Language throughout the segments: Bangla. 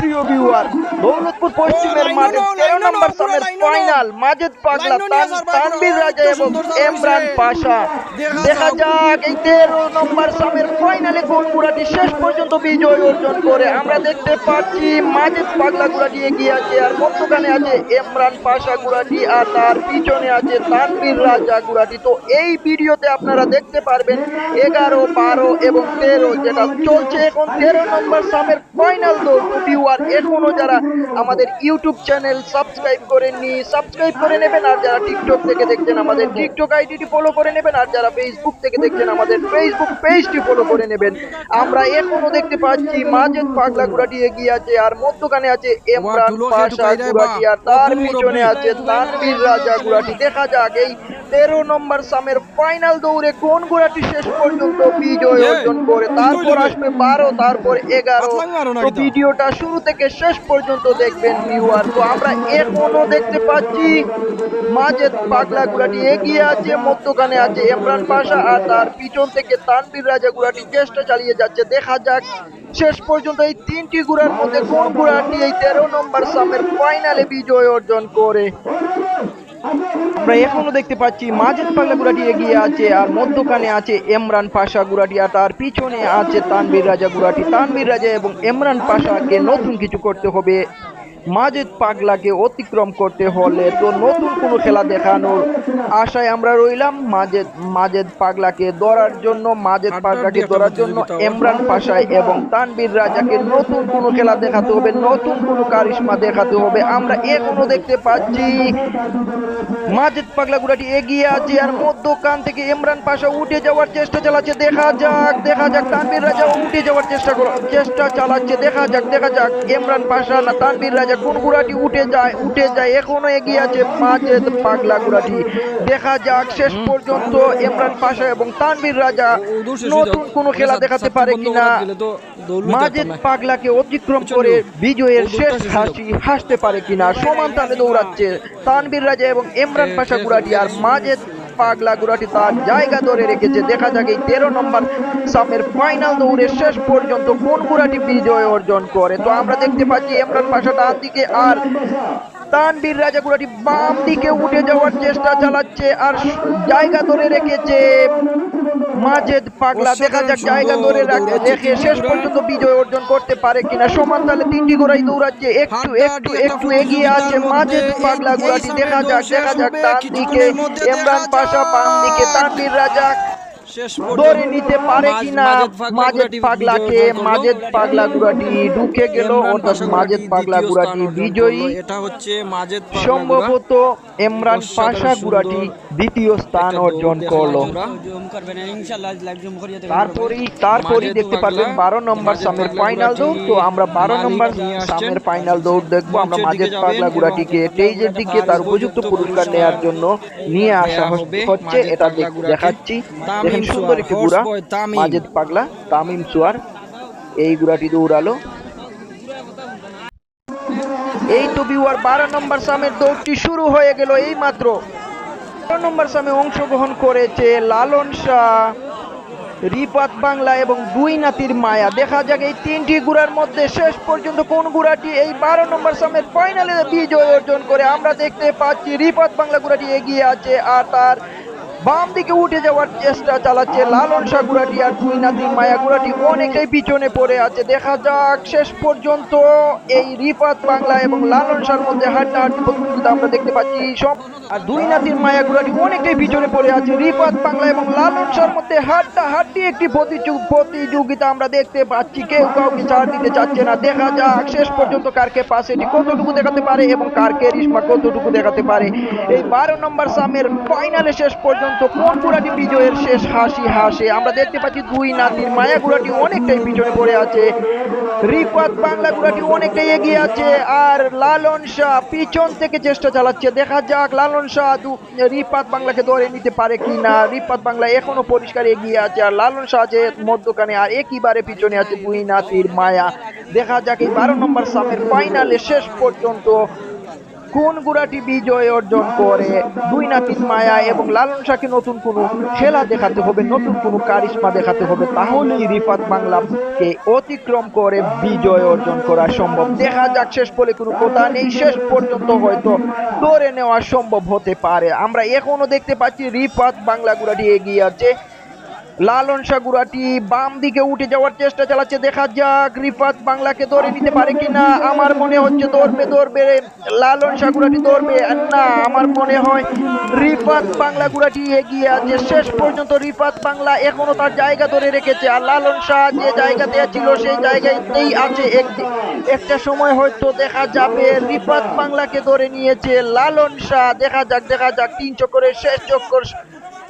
সুপ্রিয় ভিউয়ার দৌলতপুর পশ্চিমের মাঠে তেরো নম্বর সামের ফাইনাল মাজেদ পাগলা তান- তানভীর রাজা এবং এমরান পাশা। দেখা যাক। এই তেরো নম্বর সামের ফাইনালে কোন গুড়াটি শেষ পর্যন্ত বিজয় অর্জন করে। আমরা দেখতে পাচ্ছি মাজেদ পাগলা গুড়াটি এগিয়ে আছে আর মধ্যখানে আছে এমরান পাশা গুড়াটি আর তার পিছনে আছে তানভীর রাজা গুড়াটি। তো এই ভিডিওতে আপনারা দেখতে পারবেন এগারো বারো এবং তেরো যেটা চলছে। এখন তেরো নম্বর সামের ফাইনাল দৌড় ভিউয়ার এখনও যারা আমাদের ইউটিউব চ্যানেল সাবস্ক্রাইব করেননি সাবস্ক্রাইব করে নেবেন। আর যারা টিকটক থেকে দেখছেন আমাদের টিকটক আইডিটি ফলো করে নেবেন আর যারা ফেসবুক থেকে দেখছেন আমাদের ফেসবুক পেজটি ফলো করে নেবেন। আমরা এখনও দেখতে পাচ্ছি মাজেদ পাগলা গুড়াটি এগিয়ে আছে আর মধ্যখানে আছে এমরান পাশা গুড়াটি আর তার পিছনে আছে তানভীর রাজা গুড়াটি। দেখা যাক এই তেরো নম্বর সামের ফাইনাল দৌড়ে কোন গুড়াটি শেষ পর্যন্ত বিজয় অর্জন করে। তারপর আসবে বারো তারপর এগারো। না তো কিন্তু। ভিডিওটা শুরু থেকে শেষ পর্যন্ত দেখবেন ভিউয়ার তো আমরা এখনও দেখতে পাচ্ছি মাঝে পাগলা গুড়াটি এগিয়ে আছে, মধ্যখানে আছে ইমরান পাশা আর তার পিছন থেকে তানবির রাজা গুড়াটি চেষ্টা চালিয়ে যাচ্ছে। দেখা যাক শেষ পর্যন্ত এই তিনটি গুড়ার মধ্যে কোন গুড়াটি এই তেরো নম্বর সামের ফাইনালে বিজয় অর্জন করে। আমরা এখনও দেখতে পাচ্ছি মাঝের পাগলা গুড়াটি এগিয়ে আছে আর মধ্যখানে আছে এমরান পাশা গুড়াটি আর তার পিছনে আছে তানবির রাজা গুড়াটি। তানবির রাজা এবং এমরান পাশাকে নতুন কিছু করতে হবে। মাজেদ পাগলাকে অতিক্রম করতে হলে তো নতুন কোনো খেলা দেখানোর আশায় আমরা রইলাম। মাজেদ মাজেদ পাগলাকে ধরার জন্য মাজেদ পাগলাকে ধরার জন্য। ইমরান পাশায় এবং তানভীর রাজাকে নতুন কোনো খেলা দেখাতে হবে নতুন কোনো কারিশমা দেখাতে হবে। আমরা এখনও দেখতে পাচ্ছি মাজেদ পাগলা গুড়াটি এগিয়ে আছে আর মধ্যখান থেকে ইমরান পাশা উঠে যাওয়ার চেষ্টা চালাচ্ছে। দেখা যাক দেখা যাক তানভীর রাজা উঠে যাওয়ার চেষ্টা করো চেষ্টা চালাচ্ছে। দেখা যাক দেখা যাক ইমরান পাশা না তানভীর রাজা কোন গুড়াটি উঠে যায় উঠে যায়, এখনও এগিয়ে আছে মাজেদ পাগলা গুড়াটি দেখা যাক, শেষ পর্যন্ত ইমরান পাশা এবং তানভীর রাজা নতুন। কোনো খেলা দেখাতে পারে কিনা মাজেদ পাগলাকে অতিক্রম। করে বিজয়ের শেষ হাসি হাসতে পারে কিনা সমান তালে দৌড়াচ্ছে তানভীর রাজা এবং ইমরান পাশা গুড়াটি, আর মাজেদ পাগলা গুড়াটি তার জায়গা ধরে রেখেছে। দেখা যাক এই তেরো নম্বর সাপের ফাইনাল দৌড়ে শেষ পর্যন্ত কোন গুড়াটি বিজয় অর্জন করে। তো আমরা দেখতে পাচ্ছি এমরান পাশা ডান দিকে আর তানবীর রাজা গুড়াটি বাম দিকে উঠে যাওয়ার চেষ্টা চালাচ্ছে আর জায়গা ধরে রেখেছে মাজেদ পাগলা দেখা যাক জায়গা ধরে রাখে দেখে শেষ পর্যন্ত বিজয় অর্জন করতে পারে কিনা। সমান তালে তিনটি গোড়াই দৌড়াচ্ছে একটু একটু একটু এগিয়ে আছে মাজেদ পাগলা ঘোড়াটি দেখা যাক দেখা যাক তার দিকে ইমরান পাশা বাম দিকে তানবীর রাজা ধরে নিতে পারে কিনা মাজেদ পাগলাকে মাজেদ পাগলা গুড়াটি ঢুকে গেল অর্থাৎ মাজেদ পাগলা গুড়াটি বিজয়ী। এটা হচ্ছে মাজেদ সম্ভবত ইমরান পাশা গুড়াটি দ্বিতীয় স্থান অর্জন করল। তারপরেই তারপরেই দেখতে পারবেন বারো নম্বর সামের ফাইনাল দৌড়। তো আমরা বারো নম্বর সামের ফাইনাল দৌড় দেখব। আমরা মাজেদ পাগলা গুড়াটিকে টেজের দিকে তার উপযুক্ত পুরস্কার নেওয়ার জন্য নিয়ে আসা হচ্ছে এটা দেখাচ্ছি। তামিম সুন্দর একটি গুড়া মাজেদ পাগলা তামিম এই এই তো বিওয়ার বারো নম্বর সামের দৌড়টি শুরু হয়ে গেল এই মাত্র বারো নম্বর সামে অংশগ্রহণ করেছে লালন শাহ রিপাত বাংলা এবং দুই নাতির মায়া। দেখা যাক এই তিনটি গুড়ার মধ্যে শেষ পর্যন্ত কোন গুড়াটি এই বারো নম্বর সামের ফাইনালে বিজয় অর্জন করে। আমরা দেখতে পাচ্ছি রিপাত বাংলা গুড়াটি এগিয়ে আছে আর তার বাম দিকে উঠে যাওয়ার চেষ্টা চালাচ্ছে লালন গুড়াটি আর দুই নাতি মায়া গুড়াটি অনেকটাই পিছনে পড়ে আছে। দেখা যাক, শেষ পর্যন্ত এই রিপাত বাংলা এবং লালন শাহর মধ্যে হাড্ডাহাড্ডি প্রতিযোগিতা আমরা দেখতে পাচ্ছি। সব আর দুই নাতির মায়া গুড়াটি অনেকটাই পিছনে পড়ে আছে। রিপাত বাংলা এবং লালন শাহর মধ্যে হাড্ডা হাড্ডি একটি প্রতিযো- প্রতিযোগিতা আমরা দেখতে পাচ্ছি। কেউ কাউকে ছাড় দিতে চাচ্ছে না। দেখা যাক, শেষ পর্যন্ত কারকে পাশে এটি কতটুকু দেখাতে পারে এবং কারকে রিসমা কতটুকু দেখাতে পারে। এই বারো নম্বর সামের ফাইনালে শেষ পর্যন্ত কোন গুড়াটি বিজয়ের শেষ হাসি হাসে? আমরা দেখতে পাচ্ছি দুই নাতির মায়া গুড়াটি অনেকটাই পিছনে পড়ে আছে। রিপাত বাংলা গুড়াটি অনেকটাই এগিয়ে আছে আর লালন শাহ পিছন থেকে চেষ্টা চালাচ্ছে। দেখা যাক লালন শাহ রিপাত বাংলাকে ধরে নিতে পারে কি না রিপাত বাংলা এখনও পরিষ্কার এগিয়ে আছে আর লালন শাহ যে মধ্যখানে আর একইবারে পিছনে আছে দুই নাতির মায়া। দেখা যাক এই বারো নম্বর সামের ফাইনালে শেষ পর্যন্ত কোন গুড়াটি বিজয় অর্জন করে? দুই নাতির মায়া এবং লালন শাহকে নতুন কোনো খেলা দেখাতে হবে, নতুন কোনো কারিশমা দেখাতে হবে, তাহলেই রিফাত বাংলাকে অতিক্রম করে বিজয় অর্জন করা সম্ভব। দেখা যাক, শেষ বলে কোনো কথা নেই, শেষ পর্যন্ত হয়তো ধরে নেওয়া সম্ভব হতে পারে। আমরা এখনও দেখতে পাচ্ছি রিফাত বাংলা গুড়াটি এগিয়ে আছে। লালন গুড়াটি বাম দিকে উঠে যাওয়ার চেষ্টা চালাচ্ছে। দেখা যাক রিফাত বাংলাকে ধরে নিতে পারে কিনা। আমার মনে হচ্ছে ধরবে ধরবে। লালন গুড়াটি ধরবে। না, আমার মনে হয় রিফাত বাংলা গুড়াটি এগিয়ে আছে। শেষ পর্যন্ত রিফাত বাংলা এখনও তার জায়গা ধরে রেখেছে। আর লালন শাহ যে জায়গাতে ছিল, সেই জায়গাতেই আছে। একটি, একটা সময় হয়তো দেখা যাবে রিফাত বাংলাকে ধরে নিয়েছে লালন শাহ দেখা যাক দেখা যাক। তিন চক্করের শেষ চক্কর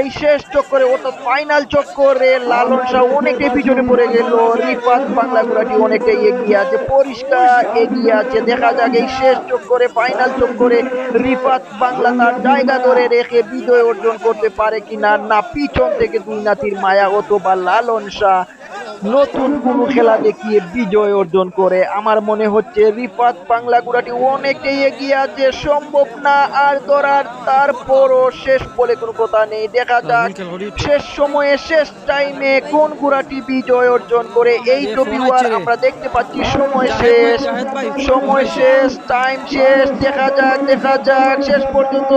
এই শেষ চক্করে অর্থাৎ ফাইনাল চক্করে লালন শাহ অনেকটাই পিছনে পড়ে গেল। রিফাত বাংলা গুড়াটি অনেকটাই এগিয়ে আছে, পরিষ্কার এগিয়ে আছে। দেখা যাক এই শেষ চক্করে ফাইনাল চক্করে রিফাত বাংলা তার জায়গা ধরে রেখে বিজয় অর্জন করতে পারে কিনা, না পিছন থেকে দুই নাতির মায়া অথবা লালন শাহ নতুন কোনো খেলা দেখিয়ে বিজয় অর্জন করে। আমার মনে হচ্ছে রিফাত বাংলা গুড়াটি অনেকটাই এগিয়ে আছে সম্ভব না আর ধরার। তারপরও শেষ বলে কোনো কথা নেই। দেখা যাক শেষ সময়ে শেষ টাইমে কোন গুড়াটি বিজয় অর্জন করে। এই তো ভিউয়ার আমরা দেখতে পাচ্ছি সময় শেষ সময় শেষ টাইম শেষ দেখা যাক দেখা যাক শেষ পর্যন্ত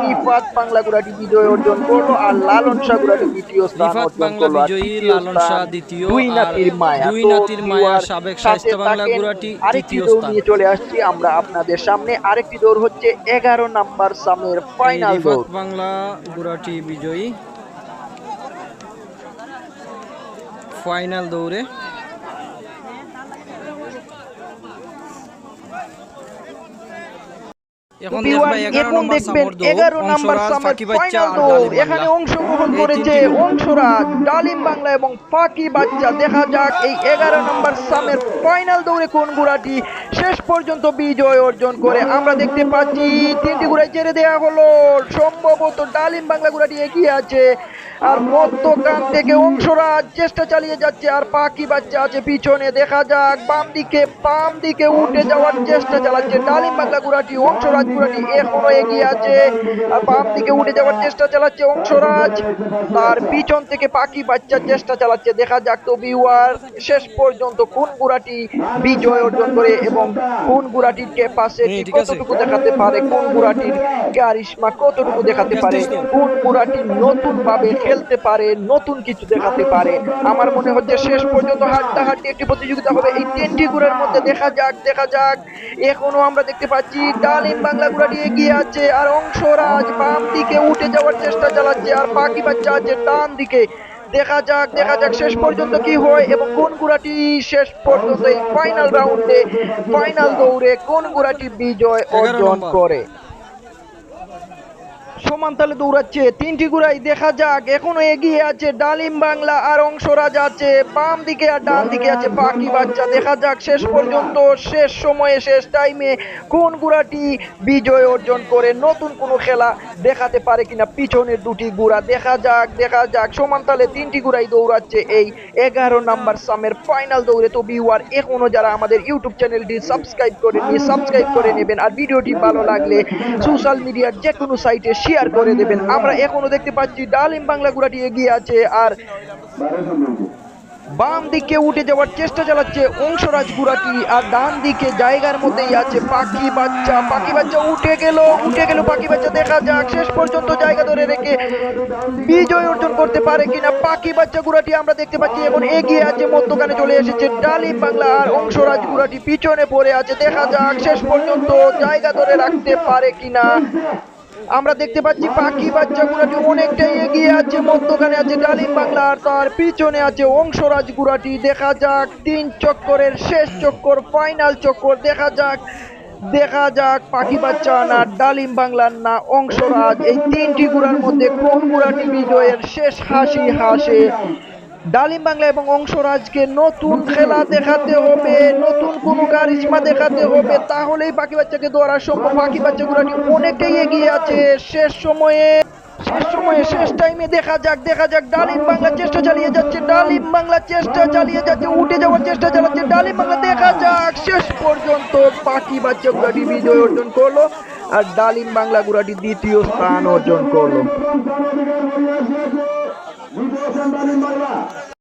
রিফাত বাংলা গুড়াটি বিজয় অর্জন করল আর লালন শাহ গুড়াটি দ্বিতীয় স্থান অর্জন করল দ্বিতীয়, দুই নাতির মায়া। দুই নাতির মায়া, সাবেক সাথে বাংলা থাকেন। আরেকটি দৌড় নিয়ে চলে আসছি আমরা আপনাদের সামনে। আরেকটি দৌড় হচ্ছে এগারো নাম্বার সামের ফাইনাল দৌড়। বাংলা গুড়াটি বিজয়ী। ফাইনাল দৌড়ে এখন এগারো নম্বর দেখবেন এগারো নাম্বার সামের ফাইনাল দৌড় এখানে অংশগ্রহণ করেছে অংশরাজ ডালিম বাংলা এবং ফাঁকি বাচ্চা। দেখা যাক এই এগারো নম্বর সামের ফাইনাল দৌড়ে কোন গুড়াটি শেষ পর্যন্ত বিজয় অর্জন করে আমরা দেখতে পাচ্ছি তিনটি গুড়াই ছেড়ে দেওয়া হলো। সম্ভবত ডালিম বাংলা গুড়াটি এগিয়ে আছে। আর মধ্যখান থেকে অংশরাজ চেষ্টা চালিয়ে যাচ্ছে, আর পাখি বাচ্চা আছে পিছনে। দেখা যাক, বাম দিকে বাম দিকে উঠে যাওয়ার চেষ্টা চালাচ্ছে ডালিম বাংলা গুড়াটি, অংশরাজ গুড়াটি এখনও এগিয়ে আছে। আর বাম দিকে উঠে যাওয়ার চেষ্টা চালাচ্ছে অংশরাজ। তার পিছন থেকে পাখি বাচ্চার চেষ্টা চালাচ্ছে। দেখা যাক তো ভিউয়ার শেষ পর্যন্ত কোন গুড়াটি বিজয় অর্জন করে এবং কোন গুড়াটির আছে। কতটুকু দেখাতে পারে কোন গুড়াটির কারিশমা কতটুকু দেখাতে পারে কোন গুড়াটি নতুন ভাবে খেলতে পারে নতুন কিছু দেখাতে পারে। আমার মনে হচ্ছে শেষ পর্যন্ত হাড্ডাহাড্ডি একটি প্রতিযোগিতা হবে। এই তিনটি গুড়ের মধ্যে দেখা যাক দেখা যাক। এখনও আমরা দেখতে পাচ্ছি ডালিম বাংলা গুড়াটি এগিয়ে আছে আর অংশরাজ বাম দিকে উঠে যাওয়ার চেষ্টা চালাচ্ছে আর বাকি বাচ্চা আছে ডান দিকে দেখা যাক দেখা যাক শেষ পর্যন্ত কি হয় এবং কোন গুড়াটি শেষ পর্যন্ত এই ফাইনাল রাউন্ডে ফাইনাল দৌড়ে কোন গুড়াটি বিজয় অর্জন করে। সমান তালে দৌড়াচ্ছে। তিনটি গুড়াই দেখা যাক, এখনও এগিয়ে আছে। ডালিম বাংলা আর অংশরাজ আছে। বাম দিকে আর ডান দিকে আছে বাকি বাচ্চা। দেখা যাক শেষ পর্যন্ত, শেষ সময়ে, শেষ টাইমে কোন গুড়াটি বিজয় অর্জন করে। নতুন কোনো খেলা দেখাতে পারে কিনা পিছনের দুটি গুড়া দেখা যাক দেখা যাক। সমান তালে তিনটি গুড়াই দৌড়াচ্ছে এই এগারো নাম্বার সামের ফাইনাল দৌড়ে। তো ভিউয়ার এখনও যারা আমাদের ইউটিউব চ্যানেলটি সাবস্ক্রাইব করেনি সাবস্ক্রাইব করে নেবেন। আর ভিডিওটি ভালো লাগলে সোশ্যাল মিডিয়ার যে কোনো সাইটে শেয়ার করে দেবেন। আমরা এখনও দেখতে পাচ্ছি ডালিম বাংলা গুড়াটি এগিয়ে আছে আর বাম দিকে উঠে যাওয়ার চেষ্টা চালাচ্ছে অংশরাজ গুড়াটি আর ডান দিকে জায়গার মধ্যেই আছে পাখি বাচ্চা। পাখি বাচ্চা উঠে গেল উঠে গেল পাখি বাচ্চা। দেখা যাক, শেষ পর্যন্ত জায়গা ধরে রেখে বিজয় অর্জন করতে পারে কিনা। পাখি বাচ্চা গুড়াটি আমরা দেখতে পাচ্ছি এখন এগিয়ে আছে, মধ্যখানে চলে এসেছে ডালিম বাংলা আর অংশরাজ গুড়াটি পিছনে পড়ে আছে। দেখা যাক, শেষ পর্যন্ত জায়গা ধরে রাখতে পারে কিনা। আমরা দেখতে পাচ্ছি পাখি বাচ্চা গুড়াটি অনেকটাই এগিয়ে আছে, মধ্যখানে আছে ডালিম বাংলা আর তার পিছনে আছে অংশরাজ গুড়াটি। দেখা যাক, তিন চক্করের শেষ চক্কর ফাইনাল চক্কর, দেখা যাক দেখা যাক পাখি বাচ্চা না ডালিম বাংলার না অংশরাজ। এই তিনটি গুড়ার মধ্যে কোন গুড়াটি বিজয়ের শেষ হাসি হাসে? ডালিম বাংলা এবং অংশরাজকে নতুন খেলা দেখাতে হবে, নতুন কোনো কারিশমা দেখাতে হবে, তাহলেই পাখি বাচ্চাকে ধরা সম্ভব। পাখি বাচ্চাগুলোটি অনেকেই এগিয়ে আছে। শেষ সময়ে শেষ সময়ে, শেষ টাইমে দেখা যাক দেখা যাক। ডালিম বাংলা চেষ্টা চালিয়ে যাচ্ছে, ডালিম বাংলা চেষ্টা চালিয়ে যাচ্ছে, উঠে যাওয়ার চেষ্টা চালাচ্ছে। ডালিম বাংলা দেখা যাক, শেষ পর্যন্ত পাখি বাচ্চা গুড়াটি বিজয় অর্জন করল আর ডালিম বাংলা গুড়াটি দ্বিতীয় স্থান অর্জন করল। বিজয় ডালিম বাংলা